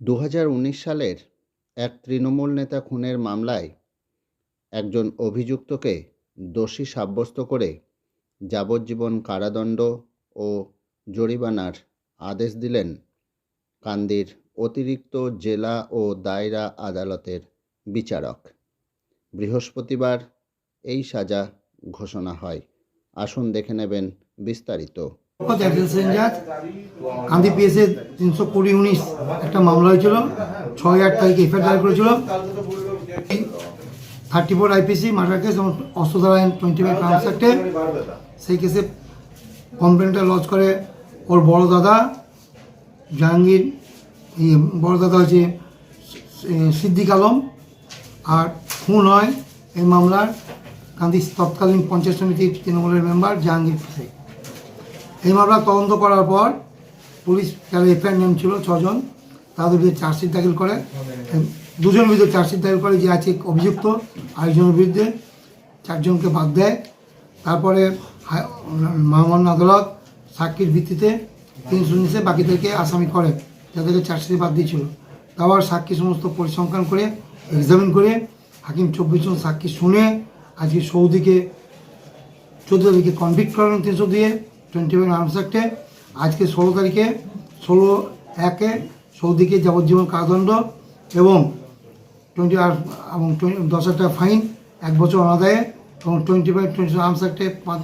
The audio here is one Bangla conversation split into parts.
দু হাজার উনিশ সালের এক তৃণমূল নেতা খুনের মামলায় একজন অভিযুক্তকে দোষী সাব্যস্ত করে যাবজ্জীবন কারাদণ্ড ও জরিমানার আদেশ দিলেন কান্দির অতিরিক্ত জেলা ও দায়রা আদালতের বিচারক। বৃহস্পতিবার এই সাজা ঘোষণা হয়। আসুন দেখে নেবেন বিস্তারিত। একজন সেঞ্জাজ কান্দি পিএসএ তিনশো কুড়ি উনিশ একটা মামলা হয়েছিল, ছয় আট তারিখে এফআইআর দায়ের করেছিল। Thirty four IPC murder case এবং অস্ত্রধারা আইন টোয়েন্টি ফাইভ ক্রাইমস অ্যাক্টে সেই কেসে কমপ্লেনটা লজ করে ওর বড় দাদা, জাহাঙ্গীর বড় দাদা হচ্ছে সিদ্দিক আলম, আর খুন হয় এই মামলার কান্দি তৎকালীন পঞ্চায়েত সমিতির তৃণমূলের মেম্বার জাহাঙ্গীর শেখ এই মামলা তদন্ত করার পর পুলিশ যারা এফআইআর নেম ছিল ছজন। তাদের বিরুদ্ধে চার্জশিট দাখিল করে। দুজনের বিরুদ্ধে চার্জশিট দাখিল করে যে আছে অভিযুক্ত, আরেকজনের বিরুদ্ধে চারজনকে বাদ দেয়। তারপরে মহামান্য আদালত সাক্ষীর ভিত্তিতে তিন শুনিয়েছে বাকিদেরকে আসামি করে, যাদেরকে চার্জশিটে বাদ দিয়েছিল। তারপর সাক্ষী সমস্ত পরিসংখ্যান করে এক্সামিন করে, হাকিম চব্বিশ জন সাক্ষী শুনে আজকে সৌদিকে, চোদ্দ তারিখে কনভিক্ট করালেন তিনশো দিয়ে টোয়েন্টি ওয়ান আর্মস অ্যাক্টে আজকে ষোলো তারিখে, ষোলো একে সৌদিকে যাবজ্জীবন কারাদণ্ড এবং টোয়েন্টি আর, এবং দশ হাজার টাকা ফাইন এক বছর অনাদায়ে এবং টোয়েন্টি ফাইভ টোয়েন্টি আর্মস অ্যাক্টে পাঁচ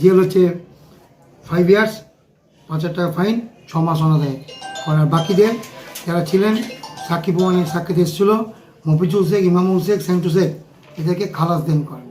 জেল হচ্ছে ফাইভ ইয়ার্স পাঁচ হাজার টাকা ফাইন ছ মাস অনাদায়ে করার বাকিদের যারা ছিলেন সাক্ষী প্রমাণে সাক্ষী এসেছিল মফিজুল শেখ ইমামুল শেখ সেন্টু শেখ, এদেরকে খালাস দেন করেন।